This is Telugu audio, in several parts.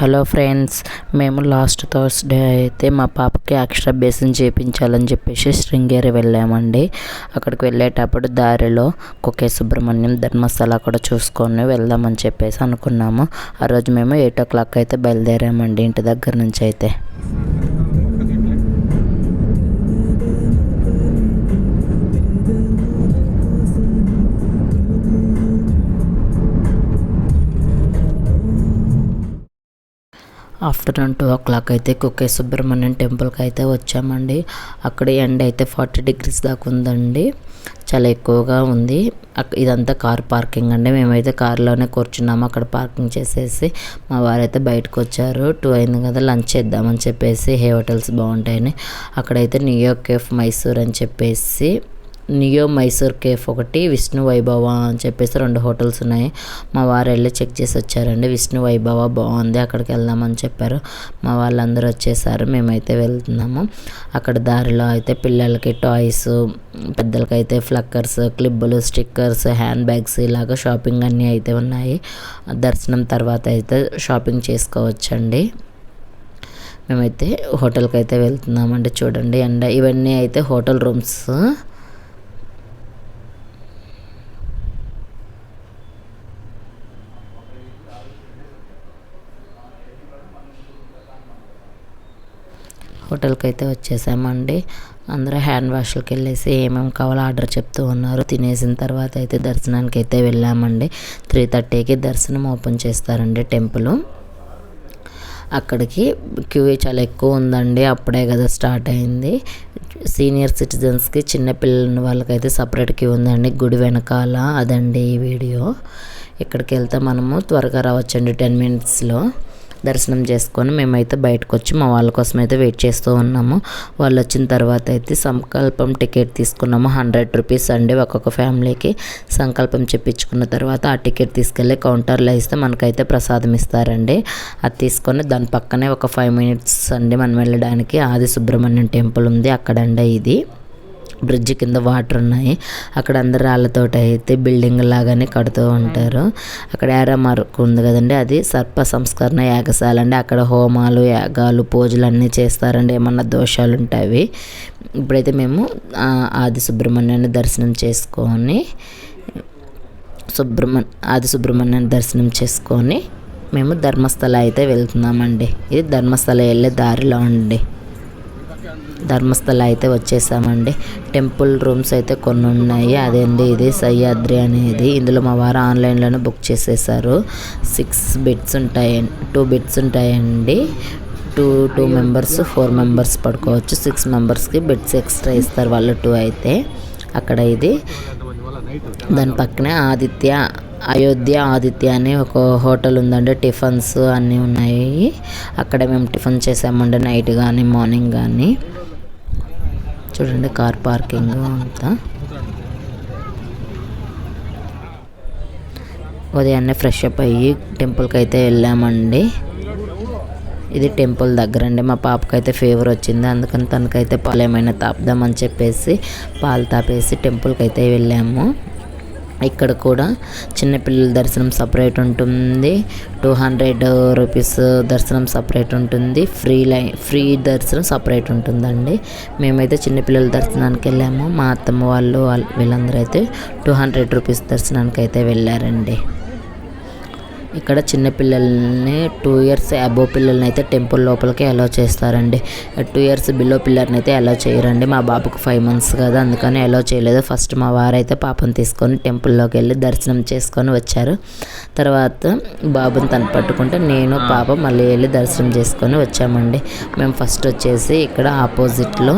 హలో ఫ్రెండ్స్ మేము లాస్ట్ థర్స్డే అయితే మా పాపకి అక్షరాభ్యాసం బేసిన్ చేయించాలని చెప్పేసి శృంగేరి వెళ్ళామండి. అక్కడికి వెళ్ళేటప్పుడు దారిలో కుకే సుబ్రహ్మణ్యం ధర్మస్థల కూడా చూసుకొని వెళ్దామని చెప్పేసి అనుకున్నాము. ఆ రోజు మేము ఎయిట్ ఓ క్లాక్ అయితే బయలుదేరామండి ఇంటి దగ్గర నుంచి అయితే. ఆఫ్టర్నూన్ టూ ఓ క్లాక్ అయితే కుకే సుబ్రహ్మణ్యం టెంపుల్కి అయితే వచ్చామండి. అక్కడ ఎండ అయితే ఫార్టీ డిగ్రీస్ దాకా ఉందండి. చాలా ఎక్కువగా ఉంది. అక్- ఇదంతా కార్ పార్కింగ్ అండి. మేమైతే కార్లోనే కూర్చున్నాము. అక్కడ పార్కింగ్ చేసేసి మా వారైతే బయటకు వచ్చారు. టూ అయింది కదా లంచ్ చేద్దామని చెప్పేసి హే హోటల్స్ బాగుంటాయని. అక్కడైతే న్యూయార్క్ కేఫ్ మైసూర్ అని చెప్పేసి నియో మైసూర్ కేఫ్ ఒకటి విష్ణు వైభవ అని చెప్పేసి రెండు హోటల్స్ ఉన్నాయి. మా వారు వెళ్ళి చెక్ చేసి వచ్చారండి. విష్ణు వైభవ బాగుంది అక్కడికి వెళ్దామని చెప్పారు. మా వాళ్ళందరూ వచ్చేసారు. మేమైతే వెళ్తున్నాము. అక్కడ దారిలో అయితే పిల్లలకి టాయ్స్ పెద్దలకైతే ఫ్లక్కర్స్ క్లిబ్బులు స్టిక్కర్స్ హ్యాండ్ బ్యాగ్స్ ఇలాగ షాపింగ్ అన్నీ అయితే ఉన్నాయి. దర్శనం తర్వాత అయితే షాపింగ్ చేసుకోవచ్చండి. మేమైతే హోటల్కి అయితే వెళ్తున్నామండి చూడండి. అండ్ ఇవన్నీ అయితే హోటల్ రూమ్స్. హోటల్కి అయితే వచ్చేసామండి. అందరూ హ్యాండ్ వాష్లకి వెళ్ళేసి ఏమేమి కావాలో ఆర్డర్ చెప్తూ ఉన్నారు. తినేసిన తర్వాత అయితే దర్శనానికి అయితే వెళ్ళామండి. త్రీ థర్టీకి దర్శనం ఓపెన్ చేస్తారండి టెంపుల్. అక్కడికి క్యూ చాలా ఎక్కువ ఉందండి. అప్పుడే కదా స్టార్ట్ అయింది. సీనియర్ సిటిజన్స్కి చిన్న పిల్లల వాళ్ళకైతే సపరేట్ క్యూ ఉందండి. గుడి వెనకాల అదండి ఈ వీడియో. ఇక్కడికి వెళ్తే మనము త్వరగా రావచ్చండి టెన్ మినిట్స్లో. దర్శనం చేసుకొని మేమైతే బయటకు వచ్చి మా వాళ్ళ కోసం అయితే వెయిట్ చేస్తూ ఉన్నాము. వాళ్ళు వచ్చిన తర్వాత అయితే సంకల్పం టికెట్ తీసుకున్నాము. హండ్రెడ్ రూపీస్ అండి ఒక్కొక్క ఫ్యామిలీకి. సంకల్పం చెప్పించుకున్న తర్వాత ఆ టికెట్ తీసుకెళ్ళి కౌంటర్లో ఇస్తే మనకైతే ప్రసాదం ఇస్తారండి. అది తీసుకొని దాని పక్కనే ఒక ఫైవ్ మినిట్స్ అండి మనం వెళ్ళడానికి. ఆది సుబ్రహ్మణ్యం టెంపుల్ ఉంది అక్కడండి ఇది. బ్రిడ్జ్ కింద వాటర్ ఉన్నాయి. అక్కడ అందరు రాళ్ళతోట అయితే బిల్డింగ్ లాగానే కడుతూ ఉంటారు. అక్కడ ఏరా ఉంది కదండి అది సర్ప సంస్కరణ యాగశాల అండి. అక్కడ హోమాలు యాగాలు పూజలు అన్నీ చేస్తారండి. ఏమన్నా దోషాలు ఉంటాయి. ఇప్పుడైతే మేము ఆది సుబ్రహ్మణ్యాన్ని దర్శనం చేసుకొని సుబ్రహ్మణ్య ఆది సుబ్రహ్మణ్యాన్ని దర్శనం చేసుకొని మేము ధర్మస్థల అయితే వెళ్తున్నామండి. ఇది ధర్మస్థల వెళ్ళే దారిలో అండి. ధర్మస్థల అయితే వచ్చేసామండి. టెంపుల్ రూమ్స్ అయితే కొన్ని ఉన్నాయి అదేంటి ఇది? సహ్యాద్రి అనేది. ఇందులో మా వారు ఆన్లైన్లోనే బుక్ చేసేసారు. సిక్స్ బెడ్స్ ఉంటాయి టూ బెడ్స్ ఉంటాయండి. Two two members four members పడుకోవచ్చు. సిక్స్ మెంబర్స్కి బెడ్స్ ఎక్స్ట్రా ఇస్తారు వాళ్ళు టూ అయితే. అక్కడ ఇది. దాని పక్కనే ఆదిత్య అయోధ్య ఆదిత్య అని ఒక హోటల్ ఉందండి. టిఫిన్స్ అన్నీ ఉన్నాయి. అక్కడ మేము టిఫిన్ చేసామండి నైట్ కానీ మార్నింగ్ కానీ చూడండి కార్ పార్కింగ్ అంతా. ఉదయాన్నే ఫ్రెష్ అప్ అయ్యి టెంపుల్కి అయితే వెళ్ళామండి. ఇది టెంపుల్ దగ్గర అండి. మా పాపకైతే ఫీవర్ వచ్చింది. అందుకని తనకైతే పాలు ఏమైనా తాపుదామని చెప్పేసి పాలు తాపేసి టెంపుల్కి అయితే వెళ్ళాము. ఇక్కడ కూడా చిన్నపిల్లల దర్శనం సపరేట్ ఉంటుంది. టూ హండ్రెడ్ రూపీస్ దర్శనం సపరేట్ ఉంటుంది. ఫ్రీ లై ఫ్రీ దర్శనం సపరేట్ ఉంటుందండి. మేమైతే చిన్నపిల్లల దర్శనానికి వెళ్ళాము. మా అత్తమ్మ వాళ్ళు వాళ్ళ- వీళ్ళందరూ అయితే టూ హండ్రెడ్ రూపీస్ దర్శనానికి అయితే వెళ్ళారండి. ఇక్కడ చిన్న పిల్లల్ని టూ ఇయర్స్ అబోవ్ పిల్లల్ని అయితే టెంపుల్ లోపలికి అలౌ చేస్తారండి. టూ ఇయర్స్ బిలో పిల్లర్ని అయితే అలౌ చేయరండి. మా బాబుకు ఫైవ్ మంత్స్ కదా అందుకని అలౌ చేయలేదు. ఫస్ట్ మా వారైతే పాపను తీసుకొని టెంపుల్లోకి వెళ్ళి దర్శనం చేసుకొని వచ్చారు. తర్వాత బాబుని తను పట్టుకుంటే నేను పాప మళ్ళీ వెళ్ళి దర్శనం చేసుకొని వచ్చామండి. మేము ఫస్ట్ వచ్చేసి ఇక్కడ ఆపోజిట్లో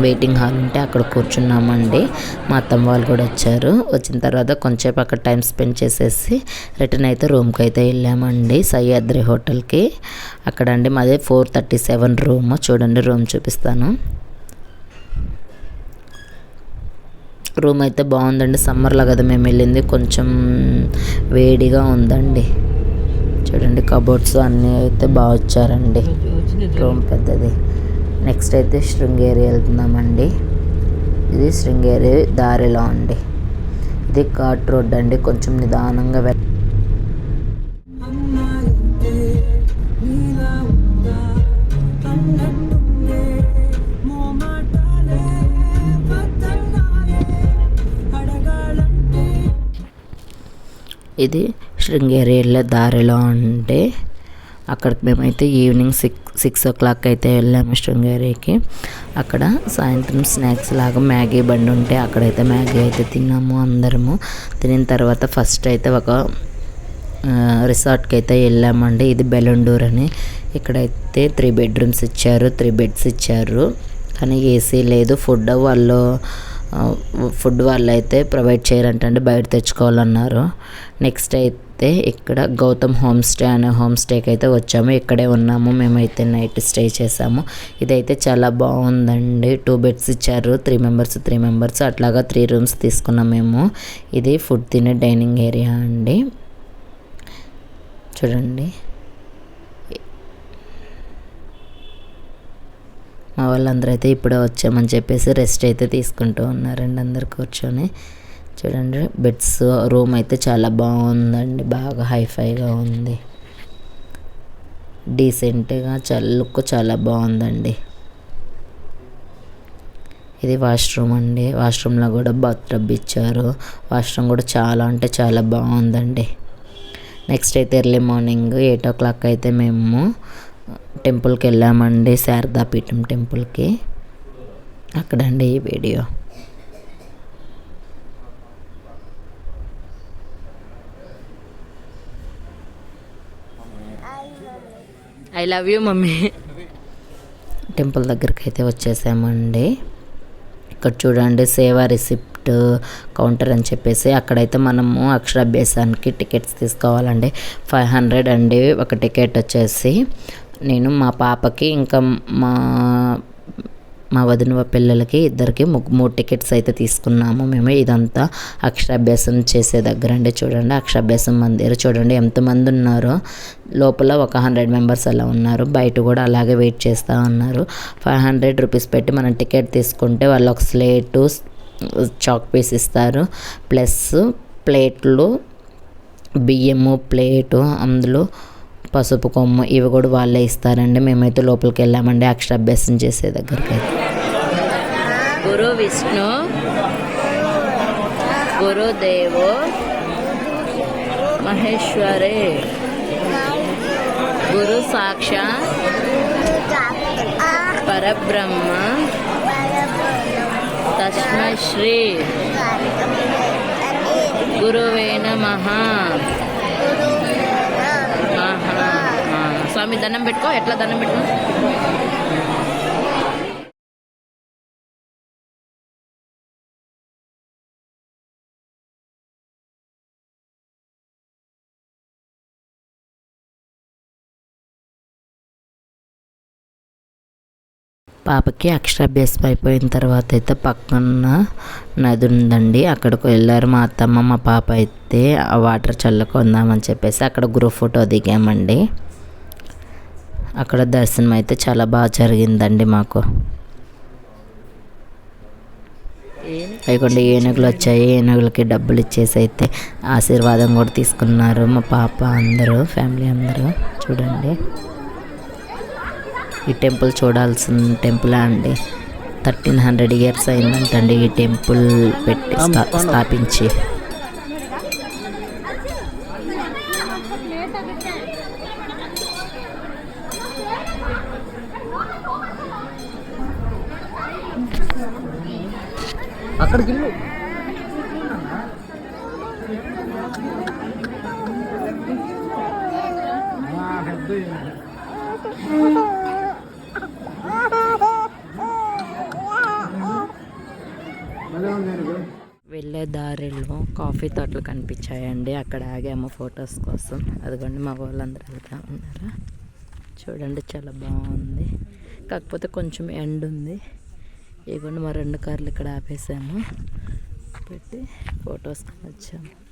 వెయిటింగ్ హాల్ ఉంటే అక్కడ కూర్చున్నామండి. మా అత్తమ్మ వాళ్ళు కూడా వచ్చారు. వచ్చిన తర్వాత కొంచెంసేపు అక్కడ టైం స్పెండ్ చేసేసి రిటర్న్ అయితే రూమ్కి అయితే వెళ్ళామండి. సహ్యాద్రి హోటల్కి. అక్కడ అండి మాది ఫోర్ థర్టీ సెవెన్ రూమ్. చూడండి రూమ్ చూపిస్తాను. రూమ్ అయితే బాగుందండి. సమ్మర్లో కదా మేము వెళ్ళింది. కొంచెం వేడిగా ఉందండి. చూడండి కబోర్డ్స్ అన్నీ అయితే బాగా వచ్చారండి. రూమ్ పెద్దది. నెక్స్ట్ అయితే శృంగేరి వెళ్తున్నామండి. ఇది శృంగేరి దారిలో అండి. ఇది కాట్ రోడ్ అండి. కొంచెం నిదానంగా వెళ్ ఇది శృంగేరి వెళ్ళే దారిలో ఉండే అక్కడికి మేమైతే evening six six o'clock అయితే వెళ్ళాము శృంగేరికి అక్కడ సాయంత్రం స్నాక్స్ లాగా మ్యాగీ బండి ఉంటే అక్కడైతే మ్యాగీ అయితే తిన్నాము అందరము. తినిన తర్వాత ఫస్ట్ అయితే ఒక రిసార్ట్కి అయితే వెళ్ళామండి. ఇది బెలండూర్ అని. ఇక్కడైతే త్రీ బెడ్రూమ్స్ ఇచ్చారు త్రీ బెడ్స్ ఇచ్చారు. కానీ ఏసీ లేదు. ఫుడ్ వాళ్ళు ఫుడ్ వాళ్ళు అయితే ప్రొవైడ్ చేయరంటండి. బయట తెచ్చుకోవాలన్నారు. నెక్స్ట్ అయితే అయితే ఇక్కడ గౌతమ్ హోమ్ స్టే అనే హోమ్ స్టేకి అయితే వచ్చాము. ఇక్కడే ఉన్నాము. మేమైతే నైట్ స్టే చేసాము. ఇదైతే చాలా బాగుందండి. టూ బెడ్స్ ఇచ్చారు. Three members three members. అట్లాగా త్రీ రూమ్స్ తీసుకున్నాం మేము. ఇది ఫుడ్ తినే డైనింగ్ ఏరియా అండి. చూడండి. మా వాళ్ళందరూ అయితే ఇప్పుడే వచ్చామని చెప్పేసి రెస్ట్ అయితే తీసుకుంటూ ఉన్నారండి అందరు కూర్చొని. చూడండి బెడ్స్ రూమ్ అయితే చాలా బాగుందండి. బాగా హైఫైగా ఉంది. డీసెంట్గా చాలా లుక్ చాలా బాగుందండి. ఇది వాష్రూమ్ అండి. వాష్రూమ్లో కూడా బాత్ ఇచ్చారు. వాష్రూమ్ కూడా చాలా అంటే చాలా బాగుందండి. నెక్స్ట్ అయితే early morning eight o'clock అయితే మేము టెంపుల్కి వెళ్ళామండి శారదాపీఠం టెంపుల్కి అక్కడండి ఈ video I love you mummy. Temple దగ్గరికి అయితే వచ్చేసామండి. ఇక్కడ చూడండి సేవా రిసిప్ట్ కౌంటర్ అని చెప్పేసి అక్కడైతే మనము అక్షరాభ్యాసానికి టికెట్స్ తీసుకోవాలండి. ఫైవ్ హండ్రెడ్ అండి ఒక టికెట్ వచ్చేసి. నేను మా పాపకి ఇంకా మా మా వదిన పిల్లలకి ఇద్దరికి మూడు టికెట్స్ అయితే తీసుకున్నాము. మేము ఇదంతా అక్షరాభ్యాసం చేసే దగ్గర అండి. చూడండి అక్షరాభ్యాసం మందిర చూడండి ఎంతమంది ఉన్నారో. లోపల ఒక హండ్రెడ్ మెంబర్స్ అలా ఉన్నారు. బయట కూడా అలాగే వెయిట్ చేస్తూ ఉన్నారు. ఫైవ్ హండ్రెడ్ రూపీస్ పెట్టి మనం టికెట్ తీసుకుంటే వాళ్ళు ఒక స్లేటు చాక్ పీస్ ఇస్తారు. ప్లస్ ప్లేట్లు బియ్యము ప్లేటు అందులో పసుపు కొమ్ము ఇవి కూడా వాళ్ళే ఇస్తారండి. మేమైతే లోపలికి వెళ్ళామండి అక్షరాభ్యాసం చేసే దగ్గరికి అయితే. గురు విష్ణు గురుదేవో మహేశ్వరే. గురు సాక్షా పరబ్రహ్మ తస్మై శ్రీ. గురువే నమః. స్వామి దండం పెట్టుకో ఎట్లా దండం పెట్టుకో? పాపకి అక్షరాభ్యాసం అయిపోయిన తర్వాత అయితే పక్కన నది ఉందండి. అక్కడికి వెళ్ళారు. మా అత్తమ్మ మా పాప అయితే ఆ వాటర్ చల్లుకుందామని చెప్పేసి అక్కడ గ్రూప్ ఫోటో దిగామండి. అక్కడ దర్శనం అయితే చాలా బాగా జరిగిందండి మాకు. అయికుండా ఏనుగులు వచ్చాయి. ఏనుగులకి డబ్బులు ఇచ్చేసి అయితే ఆశీర్వాదం కూడా తీసుకున్నారు మా పాప అందరూ ఫ్యామిలీ అందరూ. చూడండి. ఈ టెంపుల్ చూడాల్సిన టెంపుల్ అండి. థర్టీన్ హండ్రెడ్ ఇయర్స్ అయిందంటండి ఈ టెంపుల్ పెట్టి స్థా- స్థాపించి. అక్కడికి వెళ్ళు. వెళ్ళే దారిలో కాఫీ తోటలు కనిపించాయండి. అక్కడ ఆగాము ఫొటోస్ కోసం. అదిగోండి మా వాళ్ళందరూ వెళ్తా ఉన్నారా? చూడండి చాలా బాగుంది. కాకపోతే కొంచెం ఎండ్ ఉంది ఇవ్వండి మా రెండు కార్లు ఇక్కడ ఆపేసాము. పెట్టి ఫొటోస్ వచ్చాము